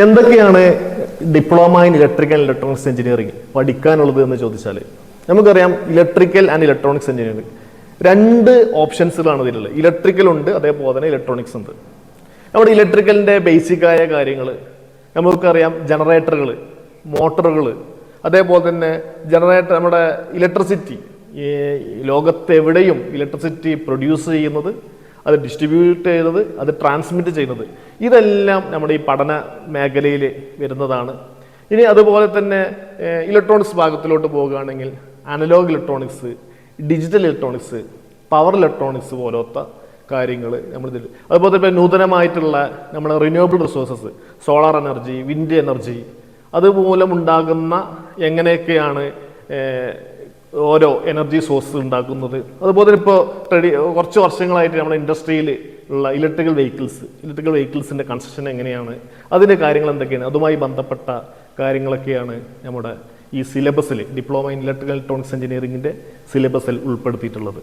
എന്തൊക്കെയാണ് diploma in electrical electronics engineering പഠിക്കാനുള്ളത് എന്ന് ചോദിച്ചാൽ നമുക്കറിയാം ഇലക്ട്രിക്കൽ ആൻഡ് ഇലക്ട്രോണിക്സ് എഞ്ചിനീയറിംഗ് രണ്ട് ഓപ്ഷൻസിലാണ് ഇതിലുള്ളത്. ഇലക്ട്രിക്കൽ ഉണ്ട് അതേപോലെ തന്നെ ഇലക്ട്രോണിക്സ് ഉണ്ട്. നമ്മുടെ ഇലക്ട്രിക്കലിന്റെ ബേസിക് ആയ കാര്യങ്ങൾ നമുക്കറിയാം ജനറേറ്ററുകൾ മോട്ടറുകൾ അതേപോലെ തന്നെ ജനറേറ്റർ നമ്മുടെ ഇലക്ട്രിസിറ്റി ഈ ലോകത്ത് എവിടെയും ഇലക്ട്രിസിറ്റി പ്രൊഡ്യൂസ് ചെയ്യുന്നത് അത് ഡിസ്ട്രിബ്യൂട്ട് ചെയ്യുന്നത് അത് ട്രാൻസ്മിറ്റ് ചെയ്യുന്നത്. ഇതെല്ലാം നമ്മുടെ ഈ പഠന മേഖലയിൽ വരുന്നതാണ്. ഇനി അതുപോലെ തന്നെ ഇലക്ട്രോണിക്സ് ഭാഗത്തിലോട്ട് പോകുകയാണെങ്കിൽ analogue electronics digital electronics power electronics പോലത്തെ കാര്യങ്ങൾ നമ്മൾ ഇതിൽ അതുപോലെ തന്നെ നൂതനമായിട്ടുള്ള നമ്മുടെ renewable resources solar energy wind energy അതുമൂലം ഉണ്ടാകുന്ന എങ്ങനെയൊക്കെയാണ് ഓരോ എനർജി സോഴ്സ് ഉണ്ടാക്കുന്നത്. അതുപോലെ തന്നെ ഇപ്പോൾ ട്രഡി കുറച്ച് വർഷങ്ങളായിട്ട് നമ്മുടെ ഇൻഡസ്ട്രിയിൽ ഉള്ള ഇലക്ട്രിക്കൽ വെഹിക്കിൾസ് ഇലക്ട്രിക്കൽ വെഹിക്കിൾസിന്റെ കൺസ്ട്രക്ഷൻ എങ്ങനെയാണ് അതിന്റെ കാര്യങ്ങൾ എന്തൊക്കെയാണ് അതുമായി ബന്ധപ്പെട്ട കാര്യങ്ങളൊക്കെയാണ് നമ്മുടെ ഈ സിലബസിൽ ഡിപ്ലോമ ഇൻ ഇലക്ട്രിക്കൽ ഇലക്ട്രോണിക്സ് എഞ്ചിനീയറിംഗിന്റെ സിലബസിൽ ഉൾപ്പെടുത്തിയിട്ടുള്ളത്.